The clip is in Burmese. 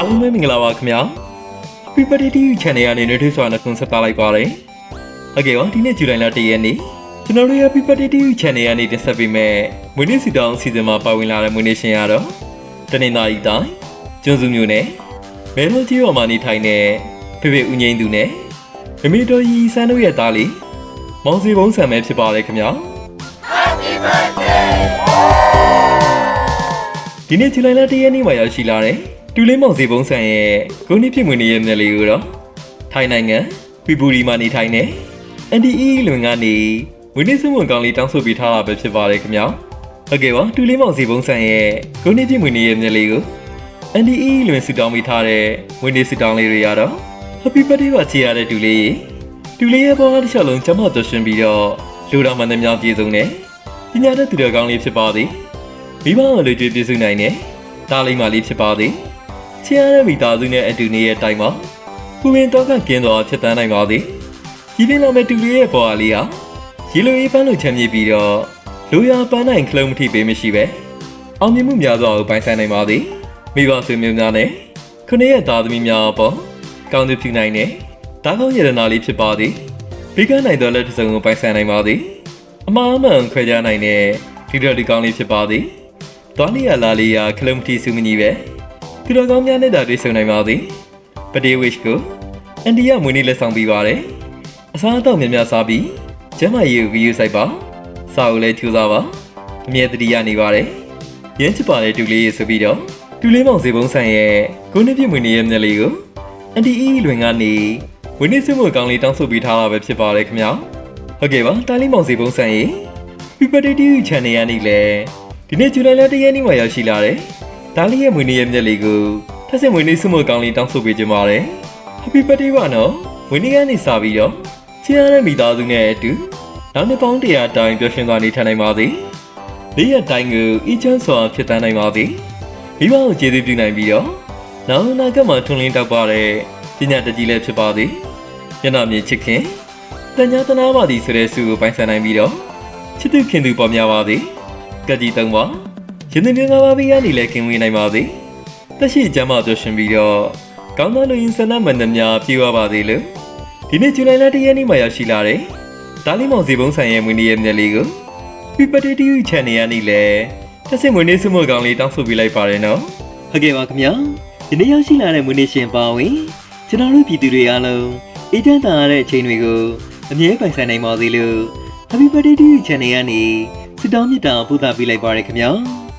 အားလုံးပဲမင်္ဂလာပါခင်ဗျာ Happy Birthday to you Channel ကနေနှွေးထွေးစွာနဲ့ခွန်ဆက်သားလိုက်ပါတယ်ဟုတ်ကဲ့ပါဒီနေ့ဇူလိုင်လ1ရက်နေ့ကျွန်တော်တို့ရဲ့ Happy Birthday to you Channel ကနေတင်ဆက်ပေးမယ့်မွေးနေ့စီတောင်းစီစဉ်မှာပါဝင်လာတဲ့မွေးနေ့ရှင်ရတော့တနင်္သာရီတိုင်းကျွန်းစုမျိုးနဲ့မဲလိုကြီးရော်မှာနေထိုင်တဲ့ဖေဖေဦးငိမ့်သူနဲ့မမေတော်ကြီးစန်းတို့ရဲ့သားလေးမောင်စီဘုံဆံမဲဖြစ်ပါတယ်ခင်ဗျာဒီနေ့ဇူလိုင်လ၁ရက်နေ့မှာရောက်ရှိလာတဲ့ တူလေးမောင်စီပုံစံရဲ့ဂုဏ်နှစ်ဖြစ်မွေနေရဲ့မျက်လေးကိုတော့ထိုင်းနိုင်ငံပီပူရီမှာနေထိုင်တဲ့အန်ဒီအီလွင်ကနေမွေးနေ့စုံဝင်ကောင်းလေးတောင်းဆိုပေးထားတာပဲဖြစ်ပါတယ်ခင်ဗျာဟုတ်ကဲ့ပါတူလေးမောင်စီပုံစံရဲ့ဂုဏ်နှစ်ဖြစ်မွေနေရဲ့မျက်လေးကိုအန်ဒီအီလွင်ဆူတောင်းပေးထားတဲ့မွေးနေ့ဆူတောင်းလေးတွေရတော့ Happy birthday ပါချေရတဲ့တူလေးရေတူလေးရဲ့ဘောကတစ်ချက်လုံးကျမတော်ရှင်ပြီးတော့လူတော်မှန်သမျှပြေဆုံးတယ်ပညာတတ်သူတော်ကောင်းလေးဖြစ်ပါသည်မိဘကိုလူကျွေးပြည့်စုံနိုင်တယ်။ဒါလေးမှလေးဖြစ်ပါသည်။ ချစ်ရတဲ့မိသားစုနဲ့အတူနေရဲ့တိုင်မှာကိုရင်တော့ကကင်းတော်ဖြစ်တန်းနိုင်ပါသည်။ကြီးလင်းလာမဲ့တူလေးရဲ့ပေါ်အားလေးဟာရေလိုအေးပန်းလိုချမ်းမြေပြီးတော့လူရပန်းနိုင်ခလုံးမထိပေးမရှိပဲ။အောင်မြင်မှုများစွာကိုပိုင်ဆိုင်နိုင်ပါသည်။မိဘဆွေမျိုးများနဲ့ခုနှစ်ရဲ့သားသမီးများအပေါ်ကောင်းသူပြုနိုင်တဲ့တားကောင်းရတနာလေးဖြစ်ပါသည်။ပြီးကနိုင်သောလက်တစ်စုံကိုပိုင်ဆိုင်နိုင်ပါသည်။အမှားအမှန်ခွဲခြားနိုင်တဲ့ဒီတော်ဒီကောင်းလေးဖြစ်ပါသည်။သွားလေးရလာလေးရခလုံးမတီစုမကြီးပဲ သူတော်ကောင်းများနဲ့တာတွေ့ဆုံနိုင်ပါသည်ပတေးဝစ်ကိုအန်ဒီယာမွေးနေ့လက်ဆောင်ပေးပါတယ်အစားအသောက်များများစားပြီးကျမ်းမာရေးကိုဂရုစိုက်ပါစာအုပ်လည်းထူစားပါအမြဲတတိယနေပါတယ်ရမ်းချစ်ပါတဲ့တူလေးရေဆိုပြီးတော့တူလေးမောင်စေပုံးဆန်ရဲ့ကိုနှစ်ပြည့်မွေးနေ့ရဲ့မျက်လေးကိုအန်ဒီအီလွင်ကနေဝင်းနေစုမကောင်းလေးတောင်းဆိုပေးထားတာပဲဖြစ်ပါတယ်ခင်ဗျာဟုတ်ကဲ့ပါတားလေးမောင်စေပုံးဆန်ရဲ့ People TV Channel ကနေလည်းဒီနေ့ဇူလိုင်လ၁ရက်နေ့မှာရောက်ရှိလာတယ်။ ဒါလေးရဲ့မွေးနေ့ရဲ့မျက်လေးကိုထပ်ဆင့်မွေးနေ့ဆုမကောင်းလေးတောင်းဆိုပေးကြပါမယ်။ Happy birthday ပါနော်။မွေးနေ့ကနေစပြီးတော့ချစ်ရတဲ့မိသားစုနဲ့အတူနောက်နှစ်ပေါင်းတရာတိုင်ပျော်ရွှင်စွာနေထိုင်နိုင်ပါစေ။လေးရက်တိုင်းကိုအီချမ်းစွာဖြစ်တန်းနိုင်ပါစေ။မိဘကိုကျေးဇူးပြုနိုင်ပြီးတော့နောက်အနာဂတ်မှာထွန်းလင်းတောက်ပါတဲ့ပညာတတ်ကြီးလည်းဖြစ်ပါစေ။မျက်နှာမြင်ချစ်ခင်တညာတနာပါသည်ဆိုတဲ့ဆုကိုပိုင်ဆိုင်နိုင်ပြီးတော့ချစ်သူခင်သူပေါ်များပါစေ။ကတိတုံးပါ ရင်းနှီးမြငါပါပေးရနေလဲကင်းဝေးနိုင်ပါသည်တက်ရှိကျမ်းမာပျော်ရွှင်ပြီးတော့ကောင်းသောလူရင်းဆန္ဒမှန်သမျှပြေဝပါသေးလို့ဒီနေ့ဇူလိုင်လ၁ရက်နေ့မှာရောက်ရှိလာတဲ့တာလီမောင်စီပုံးဆိုင်ရဲ့မွေးနေ့ရဲ့မျက်လေးကို People TV Channel ကနေလဲတက်စစ်မွေးနေ့စုမကောင်းလေးတောင်းဆိုပေးလိုက်ပါတယ်နော်ဟုတ်ကဲ့ပါခင်ဗျာဒီနေ့ရောက်ရှိလာတဲ့မွေးနေ့ရှင်ပါဝင်ကျွန်တော်တို့ပြည်သူတွေအားလုံးအေးချမ်းသာရတဲ့အချိန်တွေကိုအမြဲပိုင်ဆိုင်နိုင်ပါသေးလို့ Happy Birthday to you Channel ကနေစတောင်းမြတ်တာပို့သပေးလိုက်ပါရခင်ဗျာ Happy birthday